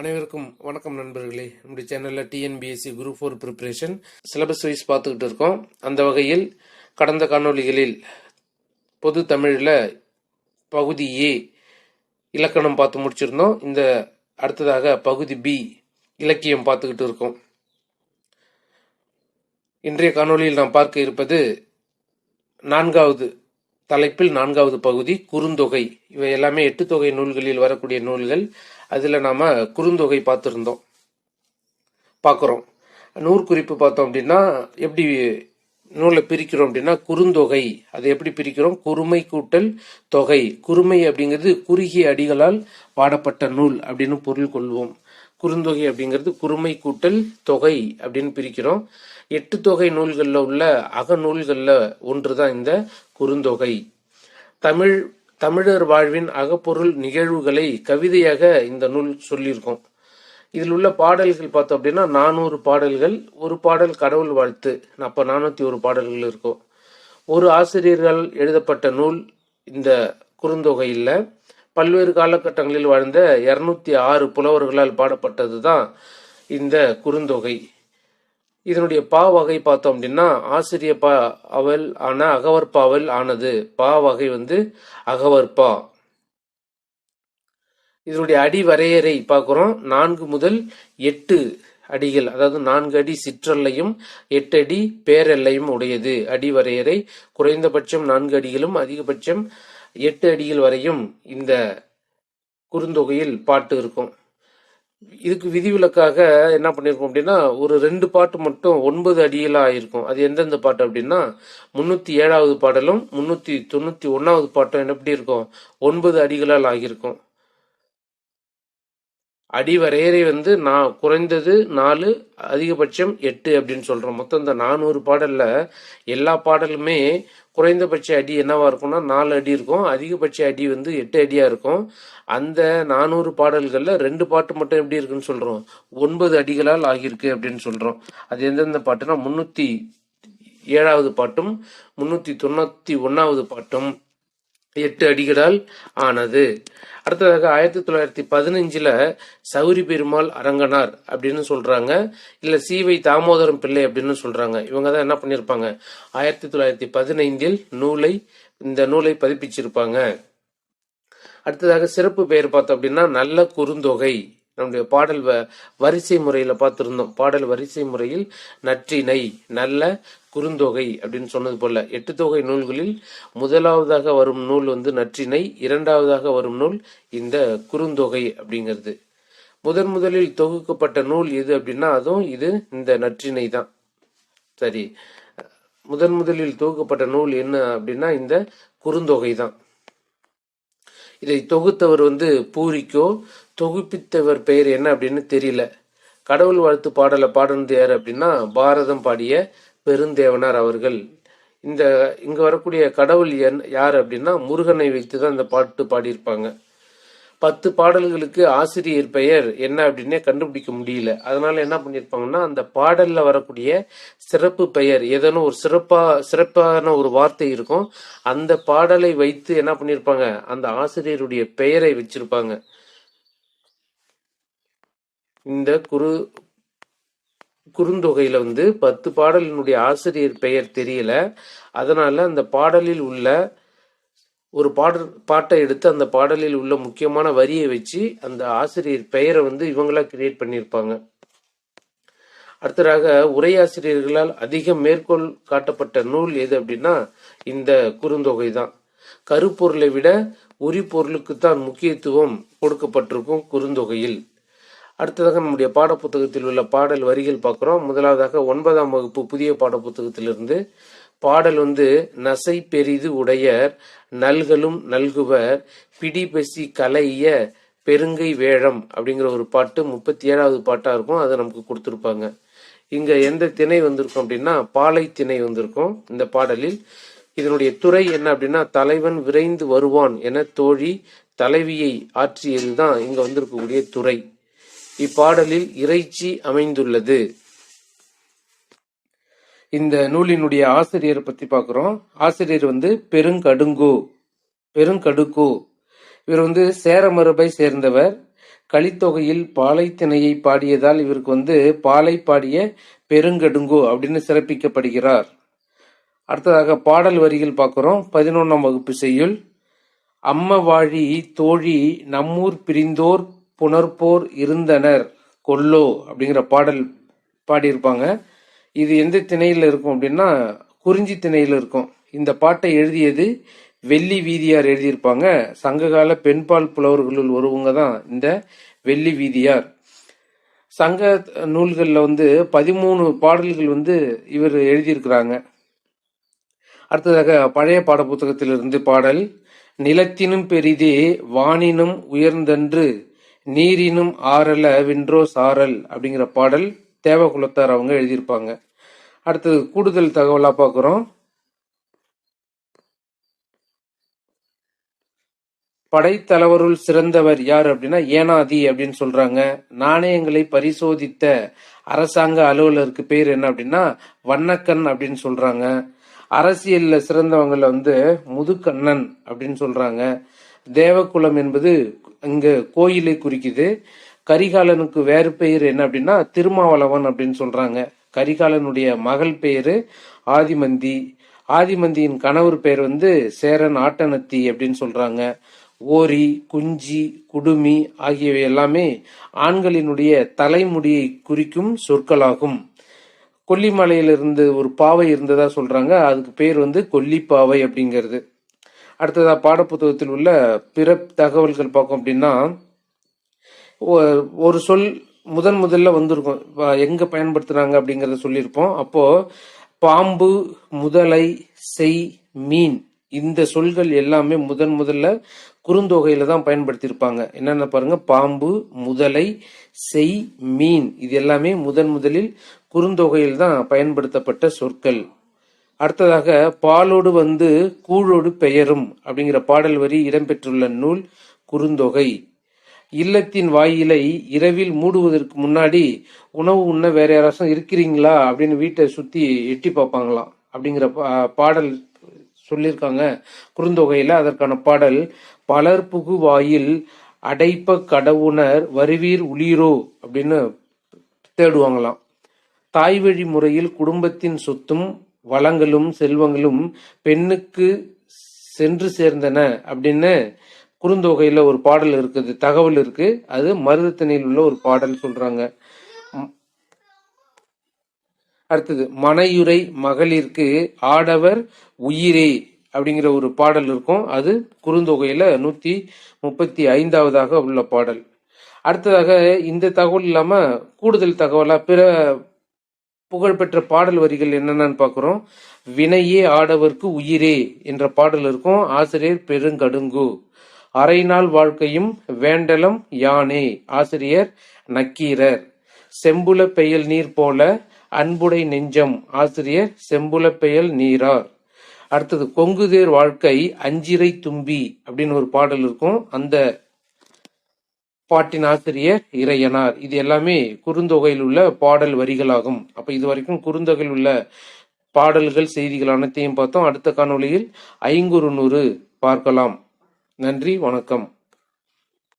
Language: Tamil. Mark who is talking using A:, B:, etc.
A: அனைவருக்கும் வணக்கம் நண்பர்களே. நம்முடைய சேனலில் TNPSC group four preparation syllabus wise பார்த்துக்கிட்டு இருக்கோம். அந்த வகையில் கடந்த காணொளிகளில் பொது தமிழில் பகுதி ஏ இலக்கணம் பார்த்து முடிச்சிருந்தோம். இந்த அடுத்ததாக பகுதி பி இலக்கியம் பார்த்துக்கிட்டு இருக்கோம். இன்றைய காணொளியில் நாம் பார்க்க இருப்பது நான்காவது தலைப்பில் நான்காவது பகுதி குறுந்தொகை. இவை எல்லாமே எட்டு தொகை நூல்களில் வரக்கூடிய நூல்கள். அதில் நாம் குறுந்தொகை பார்த்துருந்தோம். பார்க்குறோம். நூற்குறிப்பு பார்த்தோம் அப்படின்னா எப்படி நூலை பிரிக்கிறோம் அப்படின்னா குறுந்தொகை. அதை எப்படி பிரிக்கிறோம்? குறுமை கூட்டல் தொகை. குறுமை அப்படிங்கிறது குறுகிய அடிகளால் பாடப்பட்ட நூல் அப்படின்னு பொருள் கொள்வோம். குறுந்தொகை அப்படிங்கிறது குறுமை கூட்டல் தொகை அப்படின்னு பிரிக்கிறோம். எட்டு தொகை நூல்களில் உள்ள அகநூல்களில் ஒன்று தான் இந்த குறுந்தொகை. தமிழ் தமிழர் வாழ்வின் அகப்பொருள் நிகழ்வுகளை கவிதையாக இந்த நூல் சொல்லியிருக்கோம். இதில் உள்ள பாடல்கள் பார்த்தோம் அப்படின்னா நானூறு பாடல்கள் ஒரு பாடல் கடவுள் வாழ்த்து அப்போ நானூற்றி ஒரு பாடல்கள் இருக்கும். ஒரு ஆசிரியர்கள் எழுதப்பட்ட நூல் இந்த குறுந்தொகையில் பல்வேறு காலகட்டங்களில் வாழ்ந்த இரநூத்தி ஆறு புலவர்களால் பாடப்பட்டது தான் இந்த குறுந்தொகை. இதனுடைய பா வகை பார்த்தோம் அப்படின்னா ஆசிரிய பா அவல் ஆன அகவற்பாவல் ஆனது. பா வகை வந்து அகவற்பா இதனுடைய அடி வரையறை பார்க்குறோம். நான்கு முதல் எட்டு அடிகள் அதாவது நான்கு அடி சிற்றல்லையும் எட்டு அடி பேரெல்லையும் உடையது. அடி வரையறை குறைந்தபட்சம் நான்கு அடிகளும் அதிகபட்சம் எட்டு அடிகள் வரையும் இந்த குறுந்தொகையில் பாட்டு இருக்கும். இதுக்கு விதிவிலக்காக என்ன பண்ணியிருக்கோம் அப்படின்னா ஒரு ரெண்டு பாட்டு மட்டும் ஒன்பது அடியில ஆயிருக்கும் அது எந்தெந்த பாட்டு அப்படின்னா முன்னூற்றி ஏழாவது பாடலும் முந்நூற்றி தொண்ணூற்றி ஒன்றாவது பாட்டும் என்ன எப்படி இருக்கும் ஒன்பது அடிகளால் ஆகியிருக்கும். அடி வரையறை வந்து நான் குறைந்தது நாலு அதிகபட்சம் எட்டு அப்படின்னு சொல்கிறோம் மொத்தம் இந்த நானூறு பாடலில் எல்லா பாடலுமே குறைந்தபட்ச அடி என்னவா இருக்கும்னா நாலு அடி இருக்கும். அதிகபட்ச அடி வந்து எட்டு அடியாக இருக்கும். அந்த நானூறு பாடல்களில் ரெண்டு பாட்டு மட்டும் எப்படி இருக்குன்னு சொல்கிறோம் ஒன்பது அடிகளால் ஆகியிருக்கு அப்படின்னு சொல்கிறோம் அது எந்தெந்த பாட்டுனா முந்நூற்றி ஏழாவது பாட்டும் முந்நூற்றி தொண்ணூற்றி ஒன்றாவது பாட்டும். எட்டு அடிகளால் ஆனது. அடுத்ததாக ஆயிரத்தி தொள்ளாயிரத்தி பதினஞ்சில் சௌரி பெருமாள் அரங்கனார் அப்படின்னு சொல்கிறாங்க இல்லை சீவை தாமோதரம் பிள்ளை அப்படின்னு சொல்கிறாங்க இவங்க தான் என்ன பண்ணியிருப்பாங்க ஆயிரத்தி தொள்ளாயிரத்தி பதினைந்தில் நூலை இந்த நூலை பதிப்பிச்சிருப்பாங்க. அடுத்ததாக சிறப்பு பெயர் பார்த்தோம் அப்படின்னா நல்ல குறுந்தொகை. நம்முடைய பாடல் வ வரிசை முறையில பார்த்திருந்தோம். பாடல் வரிசை முறையில் நற்றினை நல்ல குறுந்தொகை அப்படின்னு சொன்னது போல எட்டு தொகை நூல்களில் முதலாவதாக வரும் நூல் வந்து நற்றினை இரண்டாவதாக வரும் நூல் இந்த குறுந்தொகை அப்படிங்கிறது. முதன் முதலில் தொகுக்கப்பட்ட நூல் எது அப்படின்னா அதுவும் இது இந்த நற்றினை தான். சரி. முதன் முதலில் தொகுக்கப்பட்ட நூல் என்ன அப்படின்னா இந்த குறுந்தொகை தான். இதை தொகுத்தவர் வந்து பூரிக்கோ தொகுப்பித்தவர் பெயர் என்ன அப்படின்னு தெரியல. கடவுள் வாழ்த்து பாடலை பாடுனது யார் அப்படின்னா பாரதம் பாடிய பெருந்தேவனார் அவர்கள். இந்த இங்கே வரக்கூடிய கடவுள் என் யார் அப்படின்னா முருகனை வைத்து தான் இந்த பாட்டு பாடியிருப்பாங்க. பத்து பாடல்களுக்கு ஆசிரியர் பெயர் என்ன அப்படின்னே கண்டுபிடிக்க முடியல. அதனால என்ன பண்ணியிருப்பாங்கன்னா அந்த பாடல்ல வரக்கூடிய சிறப்பு பெயர் ஏதேனும் ஒரு சிறப்பா சிறப்பான ஒரு வார்த்தை இருக்கும் அந்த பாடலை வைத்து என்ன பண்ணியிருப்பாங்க அந்த ஆசிரியருடைய பெயரை வச்சிருப்பாங்க. இந்த குரு குறுந்தொகையில வந்து பத்து பாடலினுடைய ஆசிரியர் பெயர் தெரியல. அதனால அந்த பாடலில் உள்ள ஒரு பாடல் பாட்டை எடுத்து அந்த பாடலில் உள்ள முக்கியமான வரியை வச்சு அந்த ஆசிரியர் பெயரை வந்து இவங்களா கிரியேட் பண்ணியிருப்பாங்க. அடுத்ததாக உரையாசிரியர்களால் அதிக மேற்கோள் காட்டப்பட்ட நூல் எது அப்படின்னா இந்த குறுந்தொகை தான் கருப்பொருளை விட உரிப்பொருளுக்கு தான் முக்கியத்துவம் கொடுக்கப்பட்டிருக்கும் குறுந்தொகையில். அடுத்ததாக நம்முடைய பாடப்புத்தகத்தில் உள்ள பாடல் வரிகள் பார்க்குறோம். முதலாவதாக ஒன்பதாம் வகுப்பு புதிய பாடப்புத்தகத்திலிருந்து பாடல் வந்து நசை பெரிது உடையர் நல்களும் நல்குவர் பிடிபசி கலைய பெருங்கை வேழம் அப்படிங்கிற ஒரு பாட்டு முப்பத்தி ஏழாவது பாட்டாக இருக்கும் அதை நமக்கு கொடுத்துருப்பாங்க. இங்கே எந்த திணை வந்திருக்கும் அப்படின்னா பாலை திணை வந்திருக்கும் இந்த பாடலில். இதனுடைய துறை என்ன அப்படின்னா தலைவன் விரைந்து வருவான் என தோழி தலைவியை ஆற்றியதுதான் இங்க வந்திருக்கக்கூடிய துறை. இப்பாடலில் இறைச்சி அமைந்துள்ளது. இந்த நூலினுடைய ஆசிரியரை பத்தி பார்க்குறோம் ஆசிரியர் வந்து பெருங்கடுங்கோ பெருங்கடுக்கு. இவர் வந்து சேர மரபை சேர்ந்தவர். கலித்தொகையில் பாலைத்திணையை பாடியதால் இவருக்கு வந்து பாலை பாடிய பெருங்கடுங்கோ அப்படின்னு சிறப்பிக்கப்படுகிறார். அடுத்ததாக பாடல் வரிகள் பார்க்குறோம் பதினொன்றாம் வகுப்பு செய்யுள். அம்ம வாழி தோழி நம்மூர் பிரிந்தோர் புணர்ப்போர் இருந்தனர். கொல்லோ அப்படிங்கிற பாடல் பாடியிருப்பாங்க. இது எந்த திணையில் இருக்கும் அப்படின்னா குறிஞ்சி திணையில் இருக்கும். இந்த பாட்டை எழுதியது வெள்ளி வீதியார் எழுதியிருப்பாங்க. சங்ககால பெண்பால் புலவர்களுள் ஒருவங்க தான் இந்த வெள்ளி வீதியார். சங்க நூல்களில் வந்து பதிமூணு பாடல்கள் வந்து இவர் எழுதியிருக்கிறாங்க. அடுத்ததாக பழைய பாட புத்தகத்திலிருந்து பாடல் நிலத்தினும் பெரிதே வானினும் உயர்ந்தன்று நீரினும் ஆறல வின்றோ சாரல் அப்படிங்கிற பாடல் தேவகுலத்தார் அவங்க எழுதியிருப்பாங்க. அடுத்தது கூடுதல் தகவலா பார்க்குறோம். படைத்தலைவருள் சிறந்தவர் யார் அப்படின்னா ஏனாதி அப்படின்னு சொல்றாங்க. நாணயங்களை பரிசோதித்த அரசாங்க அலுவலருக்கு பேர் என்ன அப்படின்னா வண்ணக்கண் அப்படின்னு சொல்றாங்க. அரசியல்ல சிறந்தவங்கள வந்து முதுக்கண்ணன் அப்படின்னு சொல்றாங்க. தேவகுலம் என்பது இங்க கோயிலை குறிக்குது. கரிகாலனுக்கு வேறு பெயர் என்ன அப்படின்னா திருமாவளவன் அப்படின்னு சொல்றாங்க. கரிகாலனுடைய மகள் பெயரு ஆதிமந்தி. ஆதிமந்தியின் கணவர் பெயர் வந்து சேரன் ஆட்டனத்தி அப்படின்னு சொல்றாங்க. ஓரி குஞ்சி குடுமி ஆகியவை எல்லாமே ஆண்களினுடைய தலைமுடியை குறிக்கும் சொற்களாகும். கொல்லிமலையிலிருந்து ஒரு பாவை இருந்ததா சொல்றாங்க. அதுக்கு பேர் வந்து கொல்லிப்பாவை அப்படிங்கிறது. அடுத்ததா பாடப்புத்தகத்தில் உள்ள பிற தகவல்கள் பார்க்கும் அப்படின்னா ஒரு சொல் முதன் முதல்ல வந்திருக்கும். எங்கே எங்க பயன்படுத்துறாங்க அப்படிங்கறத சொல்லியிருப்போம். அப்போ பாம்பு முதலை செய் மீன் இந்த சொல்கள் எல்லாமே முதன் முதல்ல குறுந்தொகையில தான் பயன்படுத்தியிருப்பாங்க. என்னென்ன பாருங்க? பாம்பு முதலை செய் மீன் இது எல்லாமே முதன் முதலில் குறுந்தொகையில் தான் பயன்படுத்தப்பட்ட சொற்கள். அடுத்ததாக பாலோடு வந்து கூழோடு பெயரும் அப்படிங்கிற பாடல் வரி இடம்பெற்றுள்ள நூல் குறுந்தொகை. இல்லத்தின் வாயிலை இரவில் மூடுவதற்கு முன்னாடி உணவு உண்ண வேற யாராச்சும் இருக்கிறீங்களா? அப்படின்னு வீட்டை சுத்தி எட்டி பார்ப்பாங்களாம். அப்படிங்கிற பா- பாடல் சொல்லியிருக்காங்க. குறுந்தொகையில அதற்கான பாடல் பலர் புகு வாயில் அடைப்ப கடவுணர் வருவீர் உளிரோ? அப்படின்னு தேடுவாங்களாம். தாய் வழி முறையில் குடும்பத்தின் சொத்தும் வளங்களும் செல்வங்களும் பெண்ணுக்கு சென்று சேர்ந்தன அப்படின்னு குறுந்தொகையில ஒரு பாடல் இருக்குது தகவல் இருக்கு. அது மருதத்தனையில் உள்ள ஒரு பாடல் சொல்றாங்க. அடுத்தது மனையுரை மகளிர்க்கு ஆடவர் உயிரே அப்படிங்கிற ஒரு பாடல் இருக்கும். அது குறுந்தொகையில நூத்தி முப்பத்தி ஐந்தாவதாக உள்ள பாடல். அடுத்ததாக இந்த தகவல் இல்லாம கூடுதல் தகவலா பிற புகழ்பெற்ற பாடல் வரிகள் என்னென்னு பார்க்குறோம். வினையே ஆடவர்க்கு உயிரே என்ற பாடல் இருக்கும். ஆசிரியர் பெருங்கடுங்கு. அரை நாள் வாழ்க்கையும் வேண்டலம் யானே. ஆசிரியர் நக்கீரர். செம்புல பெயல் நீர் போல அன்புடை நெஞ்சம். ஆசிரியர் செம்புல பெயல் நீரார். அடுத்தது கொங்குதேர் வாழ்க்கை அஞ்சிரை தும்பி அப்படின்னு ஒரு பாடல் இருக்கும். அந்த பாட்டின் ஆசிரியர் இறையனார். இது எல்லாமே குறுந்தொகையில் உள்ள பாடல் வரிகளாகும். அப்ப இது வரைக்கும் குறுந்தொகையில் உள்ள பாடல்கள் செய்திகள் அனைத்தையும் பார்த்தோம். அடுத்த காணொளியில் ஐங்குறு நூறு பார்க்கலாம். நன்றி வணக்கம்.